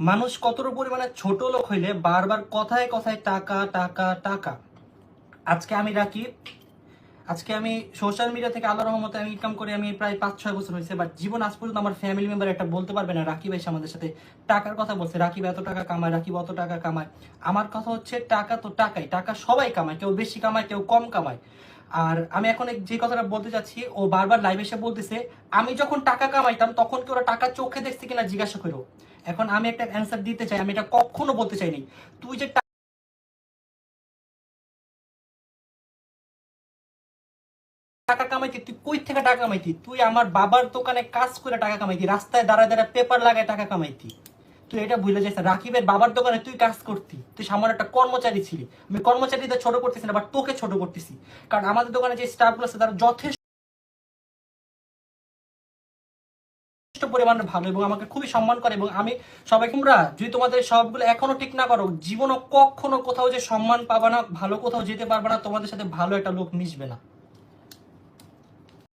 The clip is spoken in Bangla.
মানুষ কতটা পরিমাণে ছোট লোক হইলে বারবার কথায় কথায় টাকা টাকা টাকা। আজকে আমি রাখি আজকে আমি সোশ্যাল মিডিয়া থেকে আল্লাহ রহমতে আমি ইনকাম করে আমি প্রায় পাঁচ, ছয় বছর হয়েছে বাট জীবন আজ পর্যন্ত আমার ফ্যামিলি মেম্বার একটা বলতে পারবে না, রাকিব এসে আমাদের সাথে টাকার কথা বলছে, রাকিব এত টাকা কামায়, রাকিব অত টাকা কামায়। আমার কথা হচ্ছে টাকা তো টাকাই, টাকা সবাই কামায়, কেউ বেশি কামায়, কেউ কম কামায়। আর আমি এখন যে কথাটা বলতে চাচ্ছি, ও বারবার লাইভ এসে বলতেছে, আমি যখন টাকা কামাইতাম, তখন কি ওরা টাকা চোখে দেখছে কিনা জিজ্ঞাসা করো। এখন আমি একটা অ্যান্সার দিতে চাই, আমি এটা কখনো বলতে চাইনি। তুই যে টাকা কামাইতি, তুই কই থেকে টাকা কামাইতি? তুই আমার বাবার দোকানে কাজ করে টাকা কামাইতি, রাস্তায় দাঁড়ায় দাঁড়ায় পেপার লাগায় টাকা কামাইতি। তুই এটা ভুলে যাইস রাকিবের বাবার দোকানে তুই কাজ করতি, তুই সামান্য একটা কর্মচারী ছিলি। আমি কর্মচারীদের ছোট করতেছি না বাট তোকে ছোট করতেছি। কারণ আমাদের দোকানে যে স্টাফগুলো আছে, তারা যথেষ্ট পরিমাণে ভালো এবং আমাকে খুবই সম্মান করে এবং আমি সবাই তোমরা যদি তোমাদের সবগুলো এখনও ঠিক না করো, জীবনও কখনো কোথাও যে সম্মান পাবা না, ভালো কোথাও যেতে পারবে না, তোমাদের সাথে ভালো একটা লোক মিশবে না।